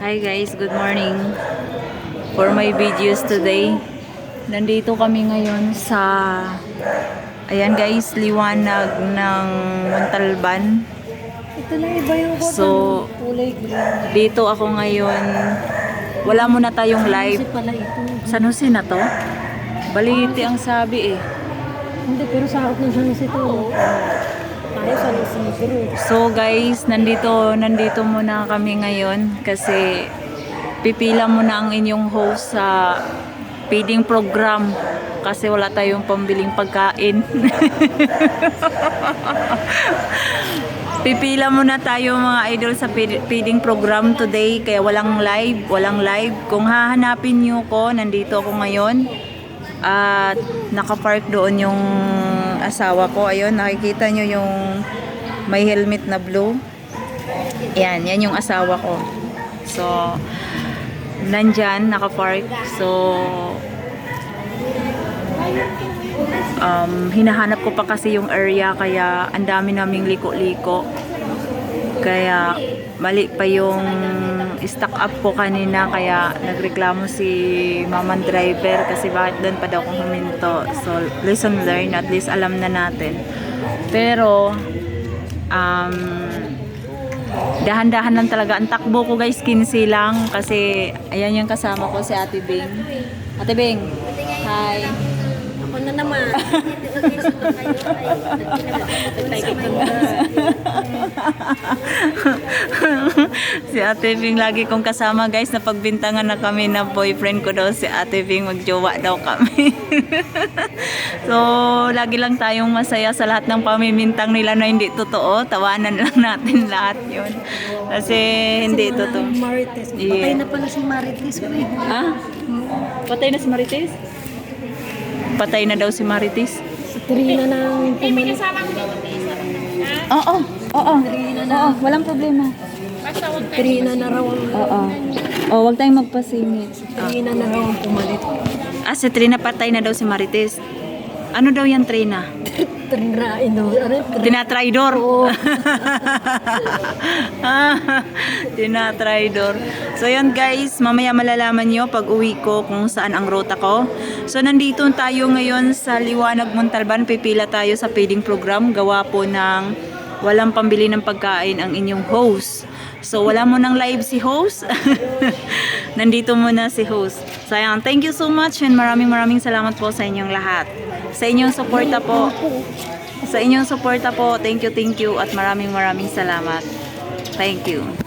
Hi guys, good morning. For my videos today, nandito kami ngayon sa Ayan guys, liwanag ng Montalban. Ito lang iba yung. So. Dito ako ngayon. Wala muna tayong live. San Jose na to? Baliti ang sabi eh. Hindi, pero sa out San Jose ito. Tayo sa Isidro. So guys, nandito nandito muna kami ngayon kasi pipila muna ang inyong host sa feeding program kasi wala tayong pambiling pagkain. Pipila muna tayo mga idol sa feed- feeding program today kaya walang live, walang live. Kung hahanapin niyo ko, nandito ako ngayon. At nakapark doon yung asawa ko. Ayun, nakikita nyo yung may helmet na blue. Yan, yan yung asawa ko. So, nandyan, nakapark. So, um, hinahanap ko pa kasi yung area kaya ang dami naming liko-liko. Kaya mali pa yung stock up ko kanina kaya nagreklamo si maman driver kasi bakit doon pa daw kung huminto. So lesson learned at least alam na natin. Pero um, dahan-dahan lang talaga. Ang takbo ko guys 15 lang kasi ayan yung kasama ko si Ate Bing. Ate Bing, hi. Ako na naman. si Ate Bing lagi kong kasama guys na pagbintangan na kami na boyfriend ko daw si Ate Bing magjowa daw kami so lagi lang tayong masaya sa lahat ng pamimintang nila na hindi totoo tawanan lang natin lahat yun kasi hindi totoo Marites. Yeah. Patay na pala si Marites. uy. ha? patay na si Marites? patay na daw si Marites? Si Trina nang pumalit. oo oo oo walang problema Trina na raw ang oo oh, wag tayong magpasingit Trina na raw ang pumalit. Ah, si Trina patay na daw si Marites. Ano daw yan, Trina? Trina, ino, ano? Tinatridor. Oo. Tinatridor. So yun guys, mamaya malalaman nyo pag uwi ko kung saan ang ruta ko. So nandito tayo ngayon sa Liwanag Montalban. Pipila tayo sa feeding program. Gawa po ng walang pambili ng pagkain ang inyong host. So wala mo ng live si host. nandito muna si host. So ayan, thank you so much and maraming maraming salamat po sa inyong lahat. Sa inyong suporta po. Sa inyong suporta po, thank you, thank you at maraming maraming salamat. Thank you.